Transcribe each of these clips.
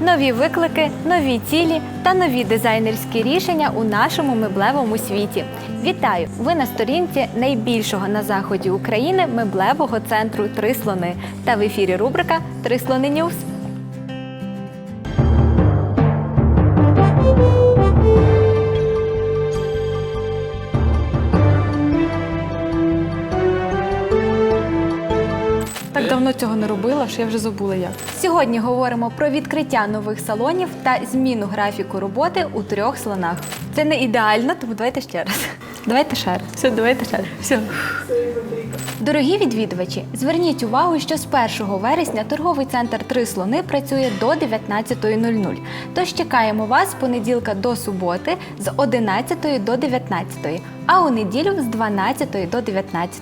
Нові виклики, нові цілі та нові дизайнерські рішення у нашому меблевому світі. Вітаю! Ви на сторінці найбільшого на заході України меблевого центру Три слони. Та в ефірі рубрика Три слони Ньюс. Так давно цього не робила, що я вже забула як. Сьогодні говоримо про відкриття нових салонів та зміну графіку роботи у трьох слонах. Це не ідеально, тому давайте ще раз. Давайте ще раз. Все, давайте ще. Все. Дорогі відвідувачі, зверніть увагу, що з 1 вересня торговий центр Три слони працює до 19.00. Тож чекаємо вас з понеділка до суботи з 11 до 19, а у неділю з 12 до 19.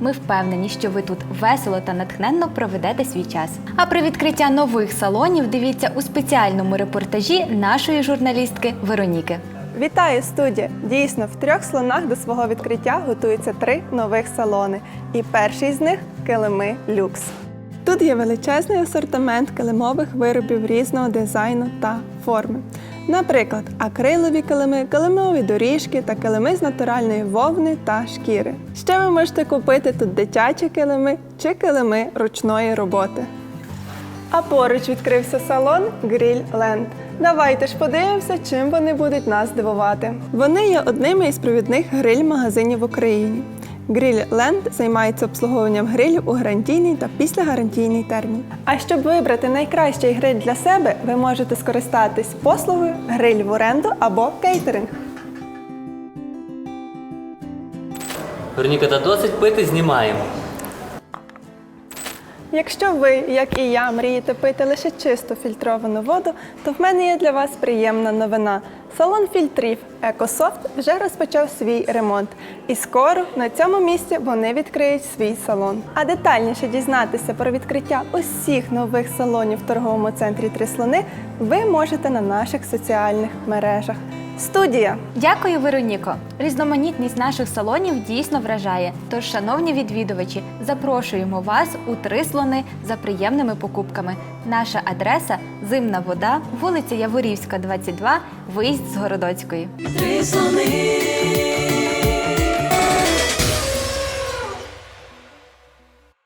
Ми впевнені, що ви тут весело та натхненно проведете свій час. А про відкриття нових салонів дивіться у спеціальному репортажі нашої журналістки Вероніки. Вітаю, студія! Дійсно, в трьох слонах до свого відкриття готуються три нових салони. І перший з них килими люкс. Тут є величезний асортимент килимових виробів різного дизайну та форми. Наприклад, акрилові килими, килимові доріжки та килими з натуральної вовни та шкіри. Ще ви можете купити тут дитячі килими чи килими ручної роботи. А поруч відкрився салон Grill Land. Давайте ж подивимося, чим вони будуть нас дивувати. Вони є одними із провідних гриль-магазинів в Україні. Grill Land займається обслуговуванням грилів у гарантійний та післягарантійний термін. А щоб вибрати найкращий гриль для себе, ви можете скористатись послугою гриль в оренду або кейтеринг. Вероніка, та досить пити знімаємо. Якщо ви, як і я, мрієте пити лише чисту фільтровану воду, то в мене є для вас приємна новина. Салон фільтрів Екософт вже розпочав свій ремонт, і скоро на цьому місці вони відкриють свій салон. А детальніше дізнатися про відкриття усіх нових салонів в торговому центрі Три слони ви можете на наших соціальних мережах. Студія! Дякую, Вероніко. Різноманітність наших салонів дійсно вражає. Тож, шановні відвідувачі, запрошуємо вас у три слони за приємними покупками. Наша адреса Зимна вода, вулиця Яворівська, 22, виїзд з Городоцької. Три слони,